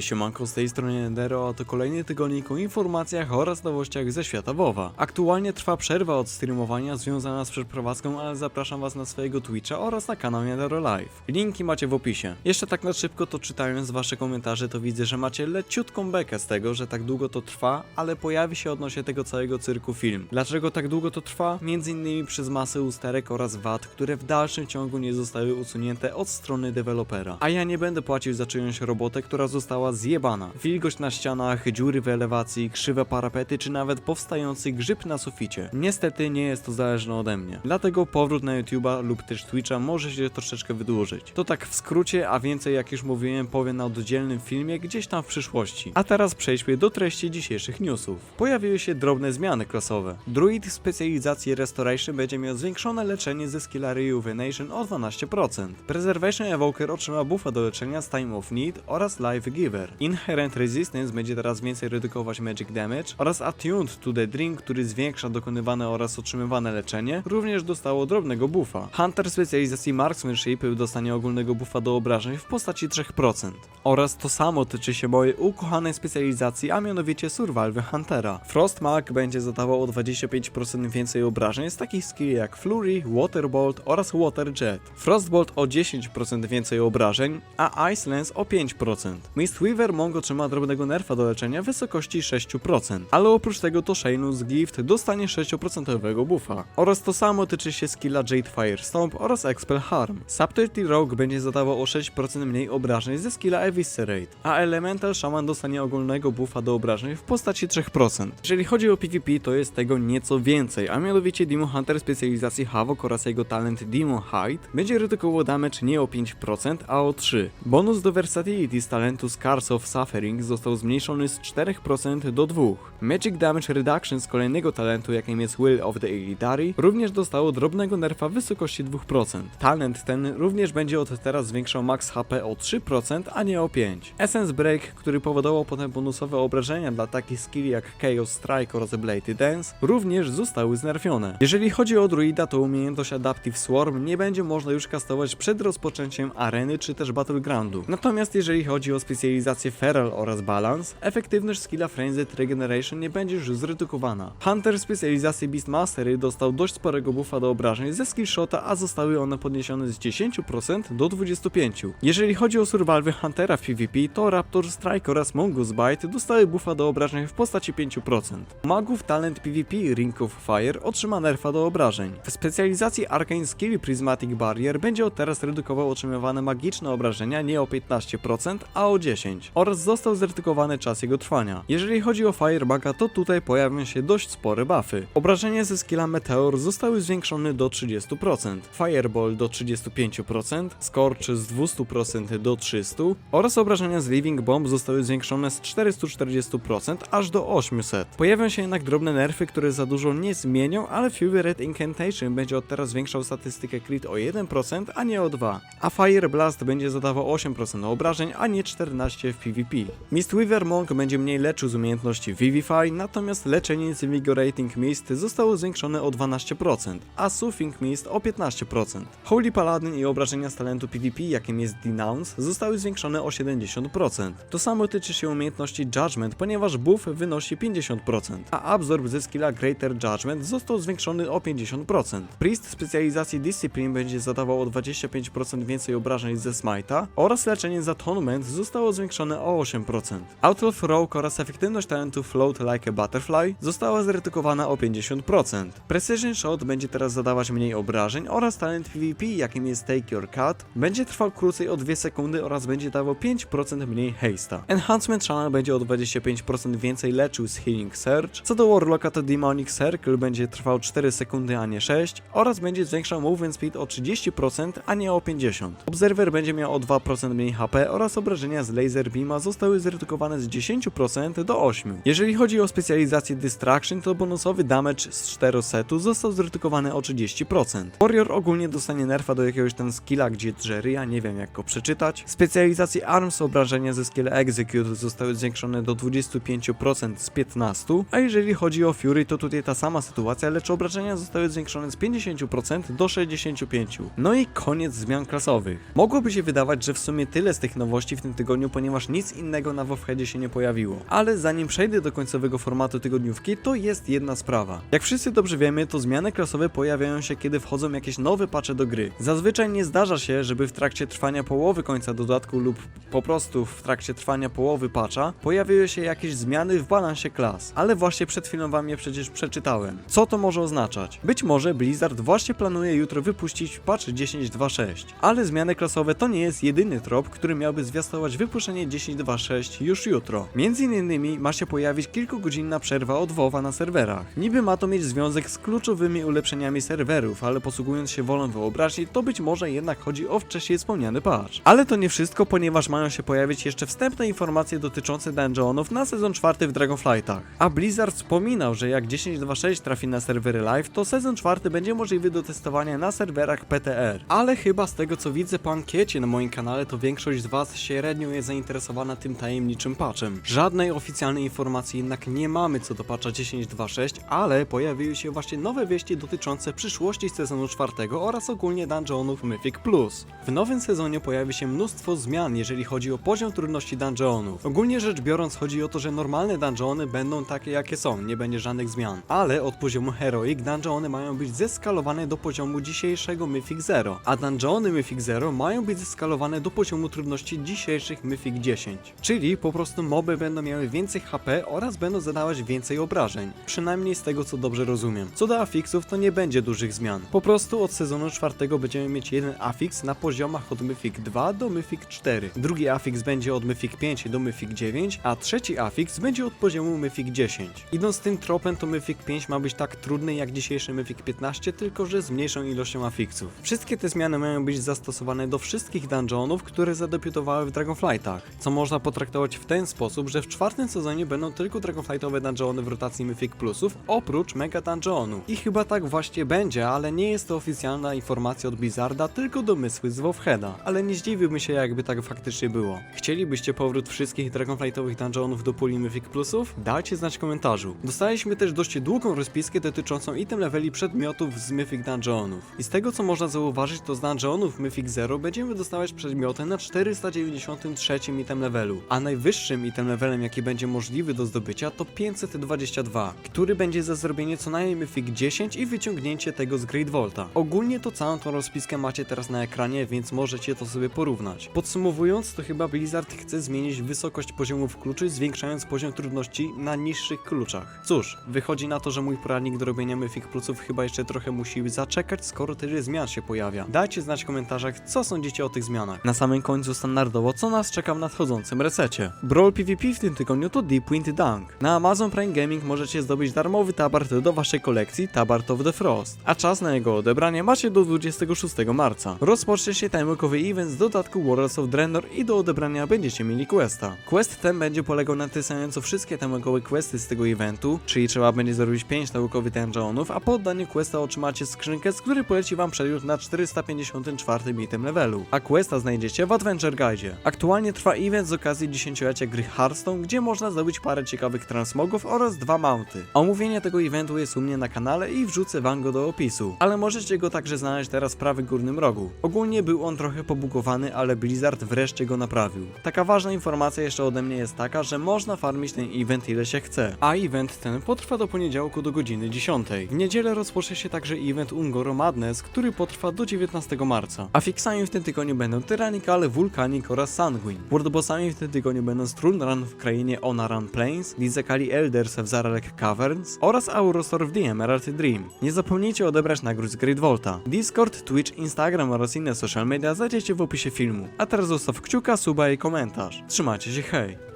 Siemanko, z tej strony Endero, a to kolejny tygodnik o informacjach oraz nowościach ze świata WoWa. Aktualnie trwa przerwa od streamowania związana z przeprowadzką, ale zapraszam was na swojego Twitcha oraz na kanał Endero Live. Linki macie w opisie. Jeszcze tak na szybko to czytając wasze komentarze to widzę, że macie leciutką bekę z tego, że tak długo to trwa, ale pojawi się odnośnie tego całego cyrku film. Dlaczego tak długo to trwa? Między innymi przez masę usterek oraz wad, które w dalszym ciągu nie zostały usunięte od strony dewelopera. A ja nie będę płacił za czyjąś robotę, która została zjebana. Wilgoć na ścianach, dziury w elewacji, krzywe parapety, czy nawet powstający grzyb na suficie. Niestety nie jest to zależne ode mnie. Dlatego powrót na YouTube'a lub też Twitcha może się troszeczkę wydłużyć. To tak w skrócie, a więcej jak już mówiłem powiem na oddzielnym filmie gdzieś tam w przyszłości. A teraz przejdźmy do treści dzisiejszych newsów. Pojawiły się drobne zmiany klasowe. Druid w specjalizacji Restoration będzie miał zwiększone leczenie ze skilla Rejuvenation o 12%. Preservation Evoker otrzyma buffa do leczenia z Time of Need oraz Life Giver. Inherent Resistance będzie teraz więcej redukować Magic Damage oraz Attuned to the Drink, który zwiększa dokonywane oraz otrzymywane leczenie, również dostało drobnego buffa. Hunter specjalizacji Marksmanship dostanie ogólnego buffa do obrażeń w postaci 3%. Oraz to samo tyczy się mojej ukochanej specjalizacji, a mianowicie Survival Huntera. Frostmark będzie zadawał o 25% więcej obrażeń z takich skilli jak Flurry, Waterbolt oraz Water Jet. Frostbolt o 10% więcej obrażeń, a Ice Lance o 5%. Mistweaver Monk otrzyma drobnego nerfa do leczenia w wysokości 6%, ale oprócz tego to Shaynus Gift dostanie 6% buffa. Oraz to samo tyczy się skilla Jade Firestomp oraz Expel Harm. Subtlety Rogue będzie zadawał o 6% mniej obrażeń ze skilla Eviscerate, a Elemental Shaman dostanie ogólnego buffa do obrażeń w postaci 3%. Jeżeli chodzi o PvP, to jest tego nieco więcej, a mianowicie Demon Hunter specjalizacji Havok oraz jego talent Demon Hide będzie redukował damage nie o 5%, a o 3%. Bonus do Versatility z talentu Scars of Suffering został zmniejszony z 4% do 2%. Magic Damage Reduction z kolejnego talentu, jakim jest Will of the Elitary, również dostało drobnego nerfa w wysokości 2%. Talent ten również będzie od teraz zwiększał max HP o 3%, a nie o 5%. Essence Break, który powodował potem bonusowe obrażenia dla takich skilli jak Chaos Strike oraz Blade Dance, również zostały znerfione. Jeżeli chodzi o druida, to umiejętność Adaptive Swarm nie będzie można już kastować przed rozpoczęciem areny czy też battlegroundu. Natomiast jeżeli chodzi o specjalizację Feral oraz Balance, efektywność skilla Frenzied Regeneration nie będzie już zredukowana. Hunter specjalizacji Beastmastery dostał dość sporego buffa do obrażeń ze skillshota, a zostały one podniesione z 10% do 25%. Jeżeli chodzi o Survival Huntera w PvP, to Raptor Strike oraz Mongoose Bite dostały buffa do obrażeń w postaci 5%. Magów talent PvP Ring of Fire otrzyma nerfa do obrażeń. W specjalizacji Arcane Skill Prismatic Barrier będzie od teraz redukował otrzymywane magiczne obrażenia nie o 15%, a o 10% oraz został zredukowany czas jego trwania. Jeżeli chodzi o Firebaga, to tutaj pojawią się dość spore buffy. Obrażenia ze skilla Meteor zostały zwiększone do 30%, Fireball do 35%, Scorch z 200% do 300% oraz obrażenia z Living Bomb zostały zwiększone z 440% aż do 800. Pojawią się jednak drobne nerfy, które za dużo nie zmienią, ale Fury Red Incantation będzie od teraz zwiększał statystykę crit o 1%, a nie o 2%, a Fire Blast będzie zadawał 8% obrażeń, a nie 14% w PvP. Mistweaver Monk będzie mniej leczył z umiejętności Vivify, natomiast leczenie Invigorating Mist zostało zwiększone o 12%, a Soothing Mist o 15%. Holy Paladin i obrażenia z talentu PvP, jakim jest Denounce, zostały zwiększone o 70%. To samo tyczy się umiejętności Judgment, ponieważ buff wynosi 50%, a Absorb ze skilla Greater Judgment został zwiększony o 50%. Priest specjalizacji Discipline będzie zadawał o 25% więcej obrażeń ze Smite'a oraz leczenie z Atonement zostało zwiększone o 8%. Outlaw Rogue oraz efektywność talentu Float Like a Butterfly została zredukowana o 50%. Precision Shot będzie teraz zadawać mniej obrażeń oraz talent PvP, jakim jest Take Your Cut, będzie trwał krócej o 2 sekundy oraz będzie dawał 5% mniej haste'a. Enhancement Channel będzie o 25% więcej leczył z Healing Surge, co do Warlocka to Demonic Circle będzie trwał 4 sekundy, a nie 6 oraz będzie zwiększał movement speed o 30%, a nie o 50%. Observer będzie miał o 2% mniej HP oraz obrażenia z Laser Beama zostały zredukowane z 10% do 8%. Jeżeli chodzi o specjalizację Distraction, to bonusowy damage z 4 setu został zredukowany o 30%. Warrior ogólnie dostanie nerfa do jakiegoś tam skilla, gdzie ryja, nie wiem jak go przeczytać. Specjalizacje Arms obrażenia ze skilla Execute zostały zwiększone do 25% z 15%, a jeżeli chodzi o Fury, to tutaj ta sama sytuacja, lecz obrażenia zostały zwiększone z 50% do 65%. No i koniec zmian klasowych. Mogłoby się wydawać, że w sumie tyle z tych nowości w tym tygodniu, ponieważ ponieważ nic innego na WoWheadzie się nie pojawiło. Ale zanim przejdę do końcowego formatu tygodniówki, to jest jedna sprawa. Jak wszyscy dobrze wiemy, to zmiany klasowe pojawiają się, kiedy wchodzą jakieś nowe patche do gry. Zazwyczaj nie zdarza się, żeby w trakcie trwania połowy końca dodatku lub po prostu w trakcie trwania połowy patcha pojawiły się jakieś zmiany w balansie klas. Ale właśnie przed chwilą wam je przecież przeczytałem. Co to może oznaczać? Być może Blizzard właśnie planuje jutro wypuścić patch 10.2.6. Ale zmiany klasowe to nie jest jedyny trop, który miałby zwiastować wypuszczenie 10.2.6 już jutro. Między innymi ma się pojawić kilkugodzinna przerwa od WoWa na serwerach. Niby ma to mieć związek z kluczowymi ulepszeniami serwerów, ale posługując się wolą wyobraźni, to być może jednak chodzi o wcześniej wspomniany patch. Ale to nie wszystko, ponieważ mają się pojawić jeszcze wstępne informacje dotyczące dungeonów na sezon czwarty w Dragonflightach. A Blizzard wspominał, że jak 10.2.6 trafi na serwery live, to sezon czwarty będzie możliwy do testowania na serwerach PTR. Ale chyba z tego co widzę po ankiecie na moim kanale, to większość z was średnio jest zainteresowana tym tajemniczym patchem. Żadnej oficjalnej informacji jednak nie mamy co do patcha 10.2.6, ale pojawiły się właśnie nowe wieści dotyczące przyszłości sezonu czwartego oraz ogólnie dungeonów Mythic Plus. W nowym sezonie pojawi się mnóstwo zmian, jeżeli chodzi o poziom trudności dungeonów. Ogólnie rzecz biorąc chodzi o to, że normalne dungeony będą takie jakie są, nie będzie żadnych zmian. Ale od poziomu Heroic dungeony mają być zeskalowane do poziomu dzisiejszego Mythic Zero, a dungeony Mythic Zero mają być zeskalowane do poziomu trudności dzisiejszych Mythic 10. Czyli po prostu moby będą miały więcej HP oraz będą zadawać więcej obrażeń. Przynajmniej z tego co dobrze rozumiem. Co do afixów to nie będzie dużych zmian. Po prostu od sezonu czwartego będziemy mieć jeden afix na poziomach od Mythic 2 do Mythic 4. Drugi afix będzie od Mythic 5 do Mythic 9, a trzeci afix będzie od poziomu Mythic 10. Idąc tym tropem to Mythic 5 ma być tak trudny jak dzisiejszy Mythic 15, tylko że z mniejszą ilością afixów. Wszystkie te zmiany mają być zastosowane do wszystkich dungeonów, które zadebiutowały w Dragonflightach, co można potraktować w ten sposób, że w czwartym sezonie będą tylko Dragonflightowe dungeony w rotacji Mythic Plusów, oprócz Mega Dungeonu. I chyba tak właśnie będzie, ale nie jest to oficjalna informacja od Blizzarda, tylko domysły z WoWheada. Ale nie zdziwiłbym się, jakby tak faktycznie było. Chcielibyście powrót wszystkich Dragonflightowych dungeonów do puli Mythic Plusów? Dajcie znać w komentarzu. Dostaliśmy też dość długą rozpiskę dotyczącą item leveli przedmiotów z Mythic Dungeonów. I z tego co można zauważyć, to z dungeonów Mythic Zero będziemy dostawać przedmioty na 493 item levelu, a najwyższym item levelem jaki będzie możliwy do zdobycia to 522, który będzie za zrobienie co najmniej Mythic 10 i wyciągnięcie tego z Great Volta. Ogólnie to całą tą rozpiskę macie teraz na ekranie, więc możecie to sobie porównać. Podsumowując, to chyba Blizzard chce zmienić wysokość poziomów kluczy, zwiększając poziom trudności na niższych kluczach. Cóż, wychodzi na to, że mój poradnik do robienia Mythic Plusów chyba jeszcze trochę musi zaczekać, skoro tyle zmian się pojawia. Dajcie znać w komentarzach, co sądzicie o tych zmianach. Na samym końcu standardowo, co nas czeka w nadchodzącym resecie. Brawl PvP w tym tygodniu to Deep Wind Dunk. Na Amazon Prime Gaming możecie zdobyć darmowy tabart do waszej kolekcji Tabart of the Frost, a czas na jego odebranie macie do 26 marca. Rozpocznie się timeowy event z dodatku Warriors of Draenor i do odebrania będziecie mieli questa. Quest ten będzie polegał na co wszystkie timeowe questy z tego eventu, czyli trzeba będzie zrobić 5 naukowych dungeonów, a po oddaniu questa otrzymacie skrzynkę, z której poleci wam przedmiot na 454 bitem levelu, a questa znajdziecie w Adventure Guide. Aktualnie trwa event z okazji 10-lecia gry Hearthstone, gdzie można zdobyć parę ciekawych transmogów oraz dwa mounty. Omówienie tego eventu jest u mnie na kanale i wrzucę wam go do opisu, ale możecie go także znaleźć teraz w prawym górnym rogu. Ogólnie był on trochę pobugowany, ale Blizzard wreszcie go naprawił. Taka ważna informacja jeszcze ode mnie jest taka, że można farmić ten event ile się chce, a event ten potrwa do poniedziałku do godziny 10. W niedzielę rozpocznie się także event Ungoro Madness, który potrwa do 19 marca. A fixami w tym tygodniu będą Tyrannical, Vulcanic oraz Sanguine. Wordbossami w tym tygodniu będą Strunrun w krainie Onaran Plains, Lizekali Elders w Zaralek Caverns oraz Aurostor w The Emerald Dream. Nie zapomnijcie odebrać nagród z Great Volta. Discord, Twitch, Instagram oraz inne social media znajdziecie w opisie filmu. A teraz zostaw kciuka, suba i komentarz. Trzymajcie się, hej!